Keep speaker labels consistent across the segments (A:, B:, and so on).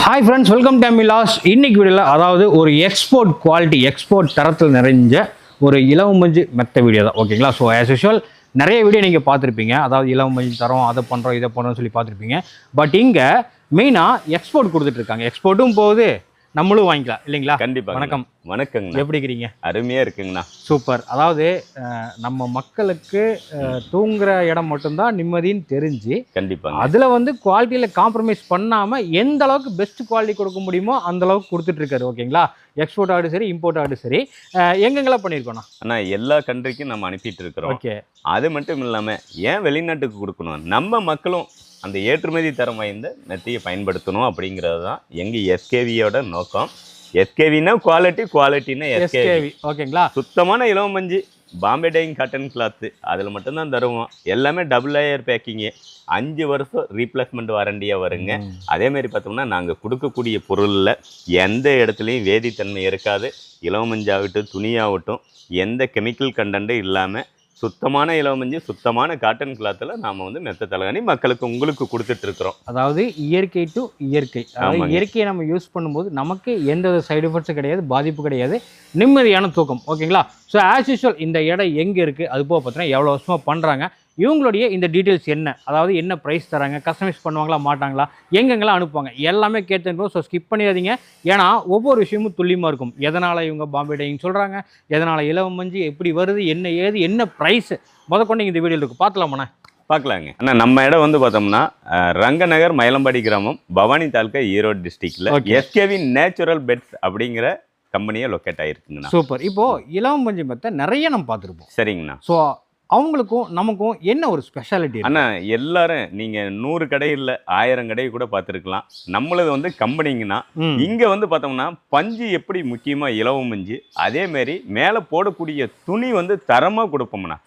A: Hi friends welcome to Milas இன்னைக்கு வீடியோவில் அதாவது ஒரு எக்ஸ்போர்ட் குவாலிட்டி எக்ஸ்போர்ட் தரத்தில் நிறைஞ்ச ஒரு இலவமஞ்சு மெத்த வீடியோ தான். ஓகேங்களா ஸோ ஆஸ் யூஷுவல் நிறைய வீடியோ நீங்கள் பார்த்துருப்பீங்க. அதாவது இலவமஞ்சு தரோம் அதை பண்ணுறோம் இதை பண்ணுறோம்னு சொல்லி பார்த்துருப்பீங்க. பட் இங்கே மெயினாக எக்ஸ்போர்ட் கொடுத்துட்ருக்காங்க எக்ஸ்போர்ட்டும் போகுது. நம்மளும் வாங்கிக்கலாம் இல்லைங்களா?
B: கண்டிப்பா
A: வணக்கம்.
B: வணக்கங்கண்ணா.
A: எப்படி இருக்கிறீங்க?
B: அருமையா இருக்குங்கண்ணா.
A: சூப்பர். அதாவது நம்ம மக்களுக்கு தூங்குற இடம் மட்டும்தான் நிம்மதின்னு தெரிஞ்சு
B: கண்டிப்பாங்க.
A: அதுல வந்து குவாலிட்டியில காம்ப்ரமைஸ் பண்ணாம எந்த அளவுக்கு பெஸ்ட் குவாலிட்டி கொடுக்க முடியுமோ அந்த அளவுக்கு கொடுத்துட்டு இருக்காரு ஓகேங்களா? எக்ஸ்போர்ட் ஆடு சரி இம்போர்ட் ஆடு சரி. எங்கெங்கெல்லாம் பண்ணியிருக்கோண்ணா
B: ஆனா எல்லா கண்ட்ரிக்கும் நம்ம அனுப்பிட்டு இருக்கிறோம்.
A: ஓகே.
B: அது மட்டும் இல்லாம ஏன் வெளிநாட்டுக்கு கொடுக்கணும்? நம்ம மக்களும் அந்த ஏற்றுமதி தரம் வாய்ந்த மெத்தையை பயன்படுத்தணும் அப்படிங்கிறது தான் எங்க எஸ்கேவியோட நோக்கம். எஸ்கேவினா குவாலிட்டி குவாலிட்டினா எஸ்கேவி.
A: ஓகேங்களா?
B: சுத்தமான இளவம் மஞ்சு பாம்பே டைங் காட்டன் கிளாத்து அதில் மட்டும்தான் தருவோம். எல்லாமே டபுள் லேயர் பேக்கிங்கு அஞ்சு வருஷம் ரீப்ளேஸ்மெண்ட் வாரண்டியாக வருங்க. அதே மாதிரி பார்த்தோம்னா நாங்கள் கொடுக்கக்கூடிய பொருளில் எந்த இடத்துலையும் வேதித்தன்மை இருக்காது. இலவமஞ்சாகட்டும் துணியாகட்டும் எந்த கெமிக்கல் கண்டென்ட்டும் இல்லாமல் சுத்தமான இலவமஞ்சு சுத்தமான காட்டன் கிளாத்தில் நாம் வந்து மெத்த தலகாணி மக்களுக்கு உங்களுக்கு கொடுத்துட்ருக்குறோம்.
A: அதாவது இயற்கை டு இயற்கை. அதாவது. இயற்கையை நம்ம யூஸ் பண்ணும்போது நமக்கு எந்த ஒரு சைடு எஃபெக்ட்ஸும் கிடையாது பாதிப்பு கிடையாது நிம்மதியான தூக்கம். ஓகேங்களா? ஸோ ஆஸ் யூஷுவல் இந்த இடம் எங்கே இருக்குது அது போக பார்த்தீங்கன்னா எவ்வளோ வருஷமாக பண்ணுறாங்க இவங்களுடைய இந்த டீட்டெயில்ஸ் என்ன? அதாவது என்ன ப்ரைஸ் தராங்க? கஸ்டமைஸ் பண்ணுவாங்களா? மாட்டாங்களா? எங்கெங்கெல்லாம் அனுப்புவாங்க? எல்லாமே கேட்டு ஸோ ஸ்கிப் பண்ணிடாதீங்க. ஏன்னா ஒவ்வொரு விஷயமும் துல்லியமாக இருக்கும். எதனால் இவங்க பாம்பே டைங் சொல்கிறாங்க எதனால் இலவம் மஞ்சு? எப்படி வருது? என்ன ஏது? என்ன ப்ரைஸ் முத கொண்டு இந்த வீடியோவில் இருக்குது பார்க்கலாமாண்ணே?
B: பார்க்கலாங்க. ஆனால் நம்ம இடம் வந்து பார்த்தோம்னா ரங்கநகர் மயிலம்பாடி கிராமம் பவானி தாலுக்கா ஈரோடு டிஸ்ட்ரிக்ட்ல. எஸ்கேவி நேச்சுரல் பெட்ஸ் அப்படிங்கிற கம்பெனியை லொக்கேட் ஆகிருக்குங்கண்ணா
A: சூப்பர் இப்போது இலவம் மஞ்சு மெத்த நிறைய நம்ம பார்த்துருப்போம்.
B: சரிங்கண்ணா.
A: ஸோ அவங்களுக்கும் நமக்கும் என்ன ஒரு ஸ்பெஷாலிட்டி
B: அண்ணா எல்லாரும் நீங்க நூறு கடை இல்ல ஆயிரம் கடை கூட பார்த்துருக்கலாம். நம்மளது வந்து கம்பெனிங்கன்னா இங்க வந்து பார்த்தோம்னா பஞ்சு எப்படி முக்கியமா இலவம் பஞ்சு அதே மாதிரி மேல போடக்கூடிய துணி வந்து தரமா கொடுப்போம்னா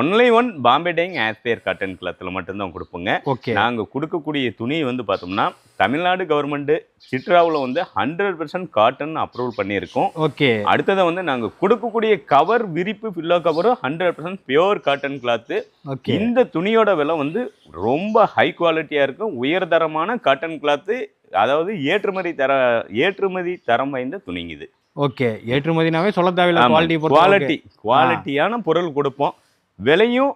B: ஒன்லி ஒன் பாம்பே டைங் ஆஸ்பேர் காட்டன் கிளாத்ல மட்டும்தான் கொடுப்போங்க.
A: ஓகே.
B: நாங்க கொடுக்கக்கூடிய துணி வந்து பார்த்தோம்னா தமிழ்நாடு கவர்மெண்ட் சிட்ராவில் வந்து ஹண்ட்ரட் பர்சன்ட் காட்டன் அப்ரூவல் பண்ணியிருக்கோம்.
A: ஓகே.
B: அடுத்ததை வந்து நாங்க கொடுக்கக்கூடிய கவர் விரிப்பு பில்லோ கவரும் hundred percent pure cotton cloth
A: okay
B: இந்த துணியோட விலை வந்து ரொம்ப ஹை குவாலிட்டியாக இருக்கும். உயர்தரமான காட்டன் கிளாத்து அதாவது ஏற்றுமதி தர ஏற்றுமதி தரம் வாய்ந்த துணிங்க இது.
A: ஓகே ஏற்றுமதினாவே சொல்ல தேவையில்ல குவாலிட்டி
B: குவாலிட்டி குவாலிட்டியான பொருள் கொடுப்போம். விலையும்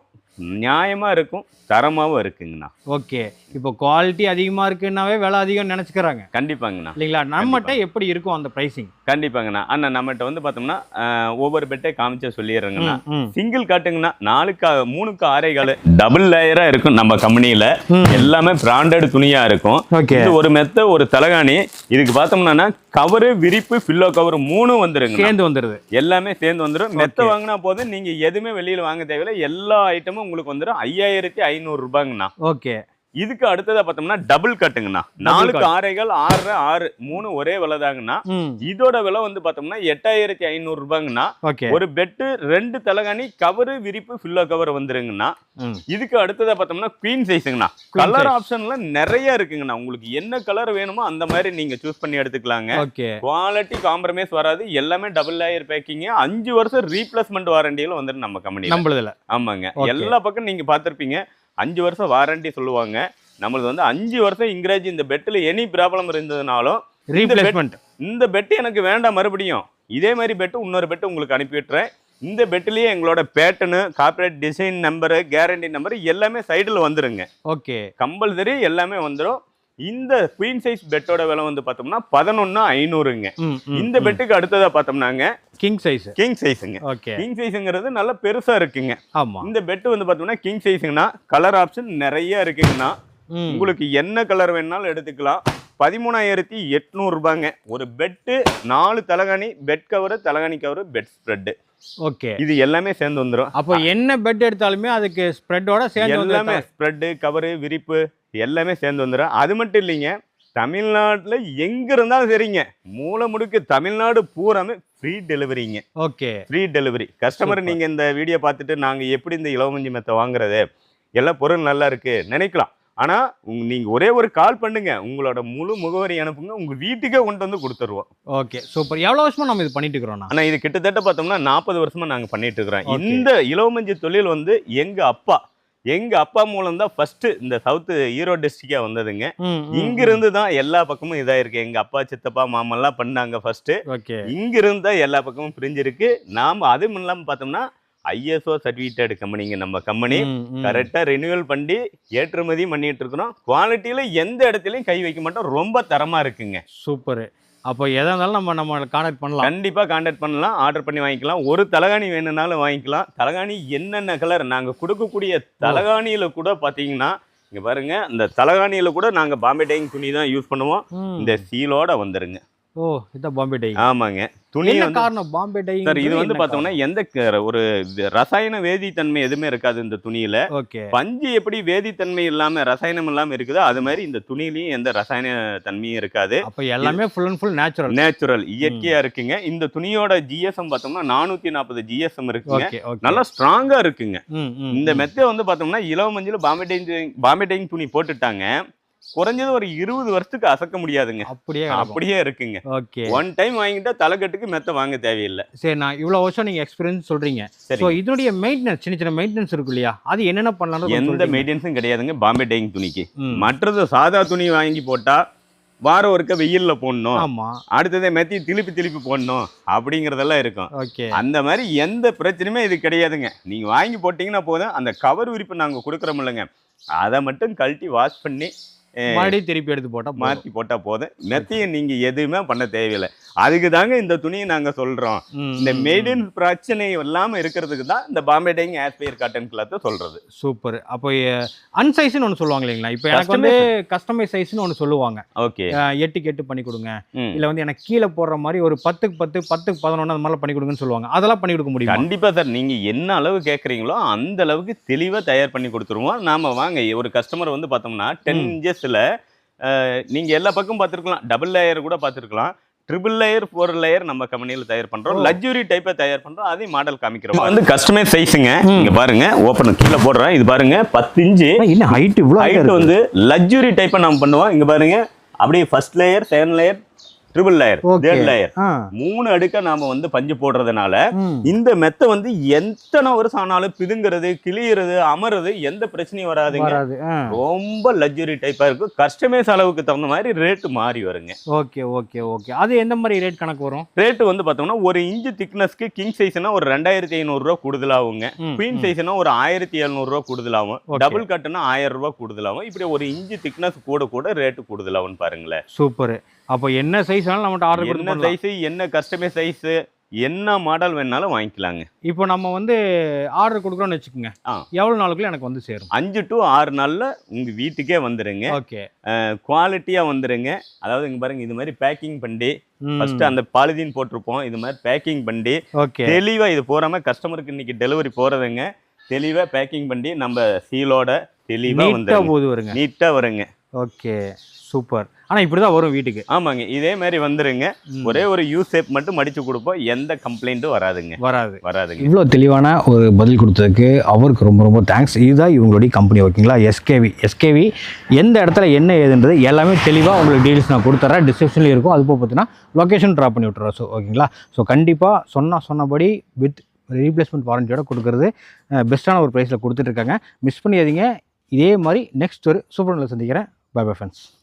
B: நியாயமா இருக்கும் தரமாவும் இருக்குங்கண்ணா.
A: ஓகே இப்போ குவாலிட்டி அதிகமா இருக்குன்னாவே விலை அதிகம் நினைச்சுக்கிறாங்க.
B: கண்டிப்பாங்க
A: இல்லைங்களா? நம்மகிட்ட எப்படி இருக்கும் அந்த பிரைசிங்
B: கண்டிப்பாங்கண்ணா அண்ணா நம்மகிட்ட வந்து பார்த்தோம்னா ஒவ்வொரு பெட்டை காமிச்சா சொல்லிடுறேங்கண்ணா சிங்கிள் காட்டுங்கண்ணா நாலுக்கு மூணுக்கு ஆறே காலு டபுள் லேயரா இருக்கும் நம்ம கம்பெனியில. எல்லாமே பிராண்டட் துணியா இருக்கும். இது ஒரு மெத்த ஒரு தலகாணி. இதுக்கு பார்த்தோம்னா கவரு விரிப்பு பில்லோ கவர் மூணும் வந்துருங்க
A: சேர்ந்து வந்துருது.
B: எல்லாமே சேர்ந்து வந்துடும் மெத்த. வாங்கினா போதும். நீங்க எதுவுமே வெளியில வாங்க தேவையில்லை. எல்லா ஐட்டமும் உங்களுக்கு வந்துடும் ஐயாயிரத்தி ஐநூறு ரூபாங்கண்ணா
A: ஓகே.
B: இதுக்கு அடுத்ததா பார்த்தோம்னா டபுள் கட்டுங்கண்ணா நாலுக்கு ஆறேகால் ஆறு ஆறு மூணு ஒரே விலை தாங்கண்ணா. இதோட விலை வந்து பார்த்தோம்னா எட்டாயிரத்தி ஐநூறு ரூபாங்கண்ணா. ஒரு பெட்டு ரெண்டு தலகாணி கவரு விரிப்பு ஃபில்லோ கவர் வந்துருங்கண்ணா. இதுக்கு அடுத்ததா பார்த்தோம்னா குவீன் சைஸுங்கண்ணா கலர். ஆப்ஷன்ல நிறைய இருக்குங்கண்ணா. உங்களுக்கு என்ன கலர் வேணுமோ அந்த மாதிரி நீங்க சூஸ் பண்ணி எடுத்துக்கலாங்க. குவாலிட்டி காம்ப்ரமைஸ் வராது. எல்லாமே டபுள் லேயர் பேக்கிங் அஞ்சு வருஷம் ரீப்ளேஸ்மெண்ட் வாரண்டியில வந்துட்டு நம்ம கம்பெனி
A: நம்மளதுல.
B: ஆமாங்க. எல்லா பக்கம் நீங்க பார்த்திருப்பீங்க. அஞ்சு வருஷம் வாரண்டி சொல்லுவாங்க. நம்மளது வந்து அஞ்சு வருஷம் இங்கிராஜ் இந்த பெட்டில் எனி ப்ராப்ளம் இருந்ததுனாலும்
A: ரீப்ளேஸ்மெண்ட்
B: இந்த பெட்டு எனக்கு வேண்டாம் மறுபடியும். இதே மாதிரி பெட்டு இன்னொரு பெட்டு உங்களுக்கு அனுப்பி விட்டுறேன். இந்த பெட்டுலயே எங்களோட பேட்டனு corporate design number guarantee number எல்லாமே சைடில் வந்துருங்க.
A: ஓகே
B: கம்பல்சரி எல்லாமே வந்துடும் இந்த குவீன் சைஸ் பெட்டோட விலை வந்து பார்த்தோம்னா பதினொன்று ஐநூறுங்க. இந்த பெட்டுக்கு அடுத்ததா பார்த்தோம்னாங்க
A: கிங் சைஸ்
B: கிங் சைஸுங்க
A: ஓகே
B: கிங் சைஸுங்கிறது நல்ல பெருசா இருக்குங்க.
A: ஆமா.
B: இந்த பெட் வந்து பார்த்தோம்னா கிங் சைஸுங்கண்ணா கலர் ஆப்ஷன் நிறைய இருக்குங்கண்ணா.
A: ம்.
B: உங்களுக்கு என்ன கலர் வேணாலும் எடுத்துக்கலாம். பதிமூணாயிரத்தி எட்நூறு ரூபாங்க ஒரு பெட்டு நாலு தலகாணி பெட் கவரு தலகாணி கவரு பெட் ஸ்ப்ரெட்டு
A: ஓகே.
B: இது எல்லாமே சேர்ந்து வந்துடும்
A: அப்போ என்ன பெட் எடுத்தாலுமே அதுக்கு ஸ்ப்ரெட்டோட சேர்ந்து
B: எல்லாமே ஸ்ப்ரெட்டு கவரு விரிப்பு எல்லாமே சேர்ந்து வந்துடும் அது மட்டும் இல்லைங்க தமிழ்நாட்டில் எங்க இருந்தாலும் சரிங்க. மூல முடுக்கு தமிழ்நாடு பூராமே free டெலிவரிங்க
A: okay.
B: Free delivery customer
A: Super.
B: நீங்க இந்த வீடியோ பார்த்துட்டு நாங்க எப்படி இந்த இலவமஞ்சி மெத்தை வாங்குறது? எல்லாம் பொருள் நல்லா இருக்கு. நினைக்கலாம். ஆனா உங்க நீங்க ஒரே ஒரு கால் பண்ணுங்க. உங்களோட முழு முகவரி அனுப்புங்க. உங்க வீட்டுக்கே கொண்டு வந்து கொடுத்துருவோம்.
A: ஓகே. சூப்பர். எவ்வளோ வருஷமா நம்ம இது பண்ணிட்டு இருக்கிறோம்ண்ணா
B: ஆனா இது கிட்டத்தட்ட பார்த்தோம்னா நாற்பது வருஷமா நாங்க பண்ணிட்டு இருக்கிறோம். இந்த இலவமஞ்சி தொழில் வந்து எங்க அப்பா எங்க அப்பா மூலம் தான் ஃபர்ஸ்ட் இந்த சவுத் ஈரோடு டிஸ்ட்ரிக்டா வந்ததுங்க.
A: ம்,
B: இங்கிருந்து தான் எல்லா பக்கமும் இதாயிருக்கு. எங்க அப்பா சித்தப்பா மாமெல்லாம் பண்ணாங்க ஃபர்ஸ்ட் இங்கிருந்து தான் எல்லா பக்கமும் பிரிஞ்சிருக்கு. நாம அது இல்லாம பார்த்தோம்னா ஐஎஸ்ஓ சர்டிஃபிகேட் கம்பெனிங்க நம்ம கம்பெனி
A: ம், ம்.
B: கரெக்டா ரெனியூவல் பண்ணி ஏற்றுமதி பண்ணிட்டு இருக்கிறோம் குவாலிட்டியில எந்த இடத்துலயும் கை வைக்க மாட்டோம். ரொம்ப தரமா இருக்குங்க.
A: சூப்பர். அப்போ எதா இருந்தாலும் நம்ம நம்ம கான்டாக்ட் பண்ணலாம்.
B: கண்டிப்பா கான்டாக்ட் பண்ணலாம். ஆர்டர் பண்ணி வாங்கிக்கலாம். ஒரு தலகாணி வேணும்னாலும் வாங்கிக்கலாம். தலகாணி என்னென்ன கலர் நாங்க கொடுக்கக்கூடிய தலகாணியில கூட பாத்தீங்கன்னா இங்க பாருங்க. இந்த தலகாணியில கூட நாங்க பாம்பே டைங் துணி தான் யூஸ் பண்ணுவோம். இந்த சீலோட வந்துருங்க.
A: ஓ இதான் பாம்பே டை
B: ஆமாங்க. துணி
A: காரணம் பாம்பே டை
B: சார் இது வந்து பார்த்தோம்னா எந்த ஒரு ரசாயன வேதித்தன்மை எதுவுமே இருக்காது இந்த துணியில.
A: ஓகே.
B: பஞ்சு எப்படி வேதித்தன்மை இல்லாம ரசாயனம் இல்லாம இருக்குதோ அது மாதிரி இந்த துணியிலயும் எந்த ரசாயன தன்மையும் இருக்காது.
A: அப்போ எல்லாமே full and full natural
B: natural இயற்கையா இருக்குங்க. இந்த துணியோட ஜிஎஸ்எம் பார்த்தோம்னா நானூத்தி நாற்பது ஜிஎஸ்எம் இருக்குங்க. நல்லா ஸ்ட்ராங்கா இருக்குங்க. இந்த மெத்தை வந்து பார்த்தோம்னா இளவ மஞ்சள் பாம்பே டைங் பாம்பே டைங் துணி போட்டுட்டாங்க. குறைஞ்சது ஒரு இருபது வருஷத்துக்கு அசக்க முடியாதுங்க.
A: அப்படியே
B: அப்படியே இருக்குங்க.
A: ஓகே.
B: ஒன் டைம் வாங்கிட்டா தலைக்கட்டுக்கு மெத்தை வாங்க தேவையில்லை.
A: சரி நான் இவ்வளோ வருஷம் நீங்கள் எக்ஸ்பீரியன்ஸ் சொல்கிறீங்க
B: சரி
A: ஸோ இதனுடைய மெயின்டெனன்ஸ் சின்ன சின்ன மெயின்டெனன்ஸ் இருக்கு இல்லையா? அது என்னென்ன பண்ணலாம்னு கொஞ்சம்
B: எந்த
A: சொல்றீங்க?
B: மெயின்டெனன்ஸும் கிடையாதுங்க. பாம்பே டைங் துணிக்கு. மற்றது சாதா துணி வாங்கி போட்டா வாரம் ஒருக்க வெயில்ல போடணும்.
A: ஆமா.
B: அடுத்ததே மெத்தி திருப்பி திருப்பி போடணும். அப்படிங்கறதெல்லாம் இருக்கும்.
A: ஓகே.
B: அந்த மாதிரி எந்த பிரச்சனையுமே இது கிடையாதுங்க. நீங்க வாங்கி போட்டீங்கன்னா போதும். அந்த கவர் விரிப்பு நாங்க கொடுக்குறோம் இல்லைங்க. அதை மட்டும் கழட்டி வாஷ் பண்ணி
A: மறுபடியும் திருப்பி எடுத்து போட்டா போதும்.
B: மாற்றி போட்டா போதும் மெத்தையை நீங்க எதுவுமே பண்ண தேவையில்லை அதுக்கு தாங்க இந்த துணியை நாங்க சொல்றோம். இந்த மேடின் பிரச்சனை இல்லாம இருக்கிறதுக்கு தான் இந்த பாம்பே டைங் ஆஸ்பயர் காட்டன் கிளாத்தை சொல்றது.
A: சூப்பர் அப்போ அன்சைஸ்னு ஒன்று சொல்லுவாங்க இல்லைங்களா? இப்போ எனக்கு வந்து கஸ்டமைஸ் சைஸ்னு ஒன்று சொல்லுவாங்க.
B: ஓகே.
A: எட்டுக்கு எட்டு பண்ணி கொடுங்க. இல்லை வந்து எனக்கு கீழே போடுற மாதிரி ஒரு பத்துக்கு பத்து பத்துக்கு பதினொன்று அந்த மாதிரிலாம் பண்ணி கொடுங்கன்னு சொல்லுவாங்க. அதெல்லாம் பண்ணி கொடுக்க முடியுமா?
B: கண்டிப்பா சார். நீங்க என்ன அளவு கேக்குறீங்களோ அந்த அளவுக்கு தெளிவா தயார் பண்ணி கொடுத்துருவோம். நாம வாங்க ஒரு கஸ்டமர் வந்து பார்த்தோம்னா டென். இன்ச்சஸ்ல நீங்க எல்லா பக்கம் பார்த்துருக்கலாம். டபுள் லேயர் கூட பார்த்துருக்கலாம். ட்ரிபிள் லேயர் ஃபோர் லேயர் நம்ம கம்பெனியில் தயார் பண்றோம்.
A: ஓ.
B: லக்ஸுரி டைப்பை தயார் பண்றோம். அதையும் மாடல் காமிக்கிறோம் வந்து கஸ்டமைஸ் சைஸுங்க. இங்க பாருங்க. ஓப்பன் கீழே போடுறேன். இது பாருங்க. பத்து இன்ச்சு.
A: என்ன ஹைட் இவ்வளோ
B: ஹைட் வந்து லக்ஸுரி டைப்பை நம்ம பண்ணுவோம். இங்க பாருங்க. அப்படியே first layer second layer triple layer. Third layer மூணு அடுக்க நாம வந்து பஞ்சு போடுறதுனால. இந்த மெத்தை வந்து எத்தனை வருஷம் ஆனாலும் பிதுங்கிறது கிளியறது அமருது எந்த பிரச்சனையும் வராதுங்க. ரொம்ப லக்ஸுரி டைப்பா இருக்கும். கஸ்டமைஸ் அளவுக்கு தகுந்த மாதிரி ரேட்டு மாறி வருங்க.
A: ஓகே ஓகே ஓகே அது எந்த மாதிரி ரேட் கணக்கு வரும்?
B: ரேட்டு வந்து பார்த்தோம்னா ஒரு இன்ச்சு திக்னஸ்க்கு கிங் சைஸ்னா ஒரு ரெண்டாயிரத்தி ஐநூறுரூவா கூடுதலாகுங்க.
A: ம்,
B: குவீன்
A: ம்.
B: சைஸ்னா ஒரு ஆயிரத்தி எழுநூறுவா கூடுதலாகும். டபுள் கட்டுனா ஆயிரம் ரூபாய் கூடுதலாகும். இப்படி ஒரு இன்ச்சு திக்னஸ் கூட கூட ரேட்டு கூடுதலாகும்னு பாருங்களேன்.
A: சூப்பர். அப்போ என்ன சைஸ் வேணாலும் நம்மகிட்ட ஆர்டர்
B: என்ன. சைஸ் என்ன கஸ்டமைஸ் சைஸ் என்ன மாடல் வேணாலும் வாங்கிக்கலாங்க.
A: இப்போ நம்ம வந்து ஆர்டர் கொடுக்குறோம்னு வச்சுக்கோங்க. எவ்வளோ நாளுக்குள்ள எனக்கு வந்து சேரும்?
B: அஞ்சு டு ஆறு நாள்ல உங்க வீட்டுக்கே வந்துருங்க.
A: ஓகே.
B: குவாலிட்டியா வந்துருங்க. அதாவது இங்க பாருங்க இது மாதிரி பேக்கிங் பண்ணி ஃபர்ஸ்ட் அந்த பாலிதீன் போட்டிருப்போம். இது மாதிரி பேக்கிங் பண்ணி
A: ஓகே.
B: தெளிவா இது போறாம கஸ்டமருக்கு இன்னைக்கு டெலிவரி போறதுங்க. தெளிவா பேக்கிங் பண்ணி நம்ம சீலோட தெளிவா
A: நீட்டா
B: வந்து
A: போது வருங்க.
B: நீட்டா வருங்க.
A: Okay super. ஆனா இப்படிதான் வரும் வீட்டுக்கு.
B: ஆமாங்க இதே மாதிரி வந்துருங்க. ஒரே ஒரு யூ ஷேப் மட்டும் மடிச்சு கொடுப்போம். எந்த கம்ப்ளைண்ட்டும் வராதுங்க.
A: வராது.
B: வராதுங்க.
A: இவ்வளோ தெளிவான ஒரு பதில் கொடுத்ததுக்கு அவருக்கு ரொம்ப ரொம்ப தேங்க்ஸ் இதுதான் இவங்களுடைய கம்பெனி ஓகேங்களா எஸ்கேவி எஸ்கேவி எந்த இடத்துல என்ன ஏதுன்றது எல்லாமே தெளிவாக உங்களுக்கு டீல்ஸ் நான் கொடுத்துட்றேன் டிஸ்கிரிப்ஷன்லேயும் இருக்கும். அது போக பார்த்தீங்கன்னா லொக்கேஷன் ட்ராப் பண்ணி விட்டுறோம். ஸோ ஓகேங்களா ஸோ கண்டிப்பாக சொன்ன சொன்னபடி வித் ரீப்ளேஸ்மெண்ட் வாரண்டியோட கொடுக்குறது பெஸ்ட்டான ஒரு ப்ரைஸில் கொடுத்துட்ருக்காங்க மிஸ் பண்ணியாதீங்க இதே மாதிரி நெக்ஸ்ட் ஒரு சூப்பர் சந்திக்கிறேன். Bye bye friends.